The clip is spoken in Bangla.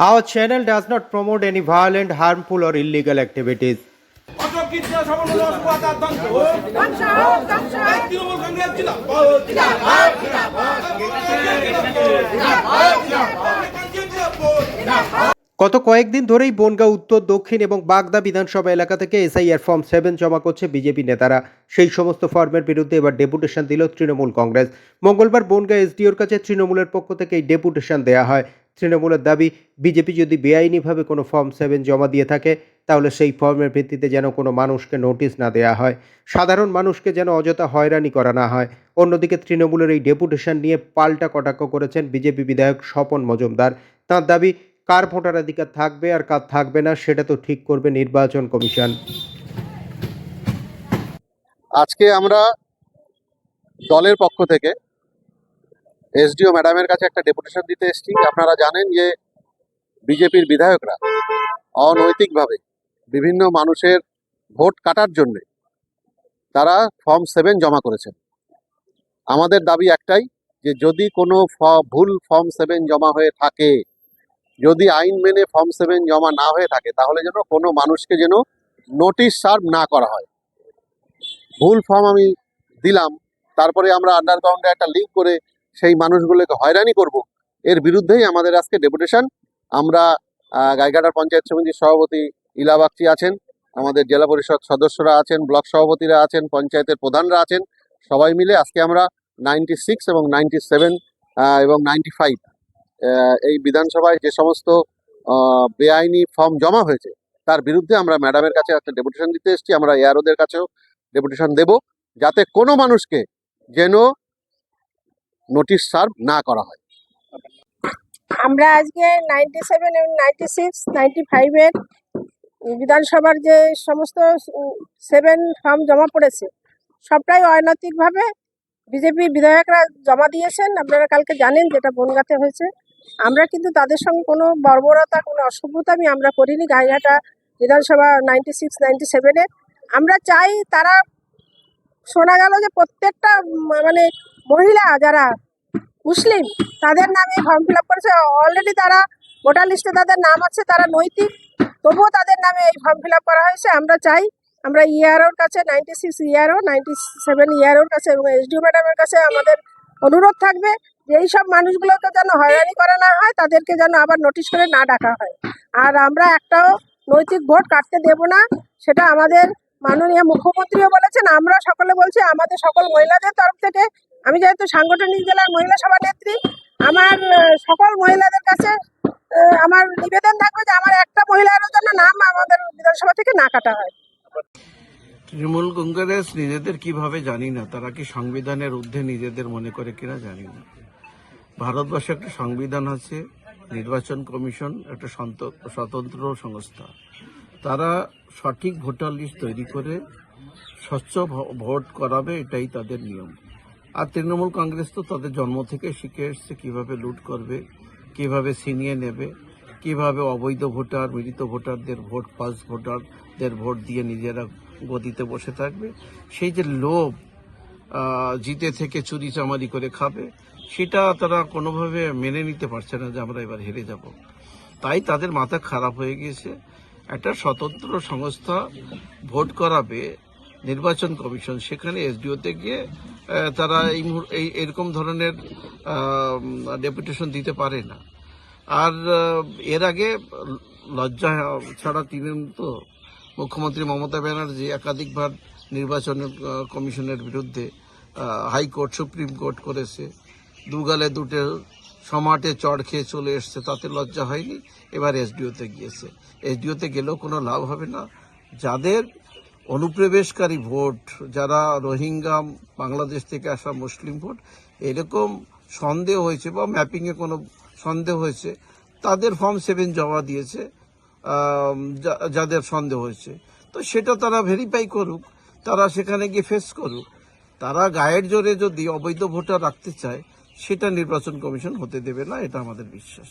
Our channel does not promote any violent, harmful, or illegal activities. গত কয়েকদিন ধরেই বনগাঁ উত্তর দক্ষিণ এবং বাগদা বিধানসভা এলাকা থেকে এসআইআর ফর্ম সেভেন জমা করছে বিজেপি নেতারা। সেই সমস্ত ফর্মের বিরুদ্ধে এবার ডেপুটেশন দিল তৃণমূল কংগ্রেস। মঙ্গলবার বনগাঁ এসডিওর কাছে তৃণমূলের পক্ষ থেকে এই ডেপুটেশন দেওয়া হয়। তৃণমূলের দাবি, বিজেপি যদি বেআইনিভাবে কোনো ফর্ম সেভেন জমা দিয়ে থাকে, তাহলে সেই ফর্মের ভিত্তিতে যেন কোনো মানুষকে নোটিশ না দেওয়া হয়। সাধারণ মানুষকে যেন অযথা হয়রানি করা না হয়। অন্যদিকে তৃণমূলের এই ডেপুটেশন নিয়ে পাল্টা কটাক্ষ করেছেন বিজেপি বিধায়ক স্বপন মজুমদার। তাঁর দাবি, কার ভোটাধিকার থাকবে আর কার থাকবে না, সেটা তো ঠিক করবে নির্বাচন কমিশন। আজকে আমরা দলের পক্ষ থেকে এসডিও ম্যাডামের কাছে একটা ডেপুটেশন দিতে এসেছি। আপনারা জানেন যে বিজেপির বিধায়করা অনৈতিকভাবে বিভিন্ন মানুষের ভোট কাটার জন্যে তারা ফর্ম সেভেন জমা করেছেন। আমাদের দাবি একটাই যে যদি কোনো ভুল ফর্ম সেভেন জমা হয়ে থাকে, যদি আইন মেনে ফর্ম সেভেন জমা না হয়ে থাকে, তাহলে যেন কোনো মানুষকে যেন নোটিশ সার্ভ না করা হয়। ভুল ফর্ম আমি দিলাম, তারপরে আমরা আন্ডারগ্রাউন্ডে একটা লিঙ্ক করে সেই মানুষগুলোকে হয়রানি করব। এর বিরুদ্ধেই আমাদের আজকে ডেপুটেশন। আমরা গাইঘাটার পঞ্চায়েত সমিতির সভাপতি ইলা বাগচি আছেন, আমাদের জেলা পরিষদ সদস্যরা আছেন, ব্লক সভাপতিরা আছেন, পঞ্চায়েতের প্রধানরা আছেন। সবাই মিলে আজকে আমরা নাইনটি সিক্স এবং নাইনটি সেভেন এবং নাইনটি ফাইভ এই বিধানসভায় যে সমস্ত বেআইনি ফর্ম জমা হয়েছে, তার বিরুদ্ধে আমরা ম্যাডামের কাছে একটা ডেপুটেশন দিতে এসেছি। আমরা এআরওদের কাছেও ডেপুটেশন দেব। যাতে কোনো মানুষকে যেন নোটিশ সার্ভ না করা হয়। আমরা আজকে নাইনটি সেভেন এবং নাইনটি সিক্স নাইনটি ফাইভের বিধানসভার যে সমস্ত সেভেন ফর্ম জমা পড়েছে, সবটাই অনৈতিকভাবে বিজেপির বিধায়করা জমা দিয়েছেন। আপনারা কালকে জানেন যেটা বনগাতে হয়েছে। আমরা কিন্তু তাদের সঙ্গে কোনো বর্বরতা, কোনো অসভ্যতামি আমরা করিনি। গাইঘাটা বিধানসভা নাইনটি সিক্স নাইনটি সেভেনে আমরা চাই তারা শোনা গেল যে প্রত্যেকটা মানে মহিলা যারা মুসলিম। তাদের নামে ফর্ম ফিল আপ করেছে। অলরেডি তারা ভোটার লিস্টে তাদের নাম আছে, তারা নৈতিক। তবুও তাদের নামে এই ফর্ম ফিল আপ করা হয়েছে। আমরা চাই, আমরা ইআরওর কাছে ninety six ERO ninety seven ইআরওর কাছে এবং এসডিও ম্যাডামের কাছে আমাদের অনুরোধ থাকবে যে এই সব মানুষগুলোকে যেন হয়রানি করা না হয়, তাদেরকে যেন আবার নোটিশ করে না ডাকা হয়। আর আমরা একটাও নৈতিক ভোট কাটতে দেব না, সেটা আমাদের মাননীয় মুখ্যমন্ত্রীও বলেছেন। আমরা সকলে বলছি, আমাদের সকল মহিলাদের তরফ থেকে আমি যেহেতু সাংগঠনিক জেলার মহিলা সভা নেত্রী আমার সকল মহিলাদের কাছে আমার নিবেদন থাকবে যে আমার একটা মহিলারও জন্য নাম আমাদের বিধানসভা থেকে না কাটা হয়। তৃণমূল কংগ্রেস নিজেদের কীভাবে জানি না, তারা কি সংবিধানের ঊর্ধ্বে নিজেদের মনে করে কিনা জানি না। ভারতবর্ষে একটা সংবিধান আছে, নির্বাচন কমিশন, একটা স্বতন্ত্র সংস্থা। তারা সঠিক ভোটার লিস্ট তৈরি করে, স্বচ্ছ ভোট করাবে, এটাই তাদের নিয়ম। আর তৃণমূল কংগ্রেস তো তাদের জন্ম থেকে শিখে এসছে কীভাবে লুট করবে, কীভাবে ছিনিয়ে নেবে, কীভাবে অবৈধ ভোটার মৃত ভোটারদের ভোট পাস ভোটারদের ভোট দিয়ে নিজেরা গদিতে বসে থাকবে। সেই যে লোভ জিতে থেকে চুরি চামারি করে খাবে, সেটা তারা কোনোভাবে মেনে নিতে পারছে না যে আমরা এবার হেরে যাব। তাই তাদের মাথা খারাপ হয়ে গিয়েছে। একটা স্বতন্ত্র সংস্থা ভোট করাবে নির্বাচন কমিশন, সেখানে এসডিওতে গিয়ে তারা এই এই এরকম ধরনের ডেপুটেশন দিতে পারে না। আর এর আগে লজ্জা ছাড়া তিনি তো মুখ্যমন্ত্রী মমতা ব্যানার্জি একাধিকবার নির্বাচন কমিশনের বিরুদ্ধে হাইকোর্ট, সুপ্রিম কোর্ট করেছে। দুগালে দুটো সমাটে চড় খেয়ে চলে এসছে, তাতে লজ্জা হয়নি। এবার এসডিওতে গিয়েছে। এসডিওতে গেলেও কোনো লাভ হবে না। যাদের অনুপ্রবেশকারী ভোট, যারা রোহিঙ্গা, বাংলাদেশ থেকে আসা মুসলিম ভোট, এরকম সন্দেহ হয়েছে বা ম্যাপিংয়ে কোনো সন্দেহ হয়েছে, তাদের ফর্ম সেভেন জমা দিয়েছে যাদের সন্দেহ হয়েছে। তো সেটা তারা ভেরিফাই করুক, তারা সেখানে গিয়ে ফেস করুক। তারা গায়ের জোরে যদি অবৈধ ভোটার রাখতে চায়, সেটা নির্বাচন কমিশন হতে দেবে না, এটা আমাদের বিশ্বাস।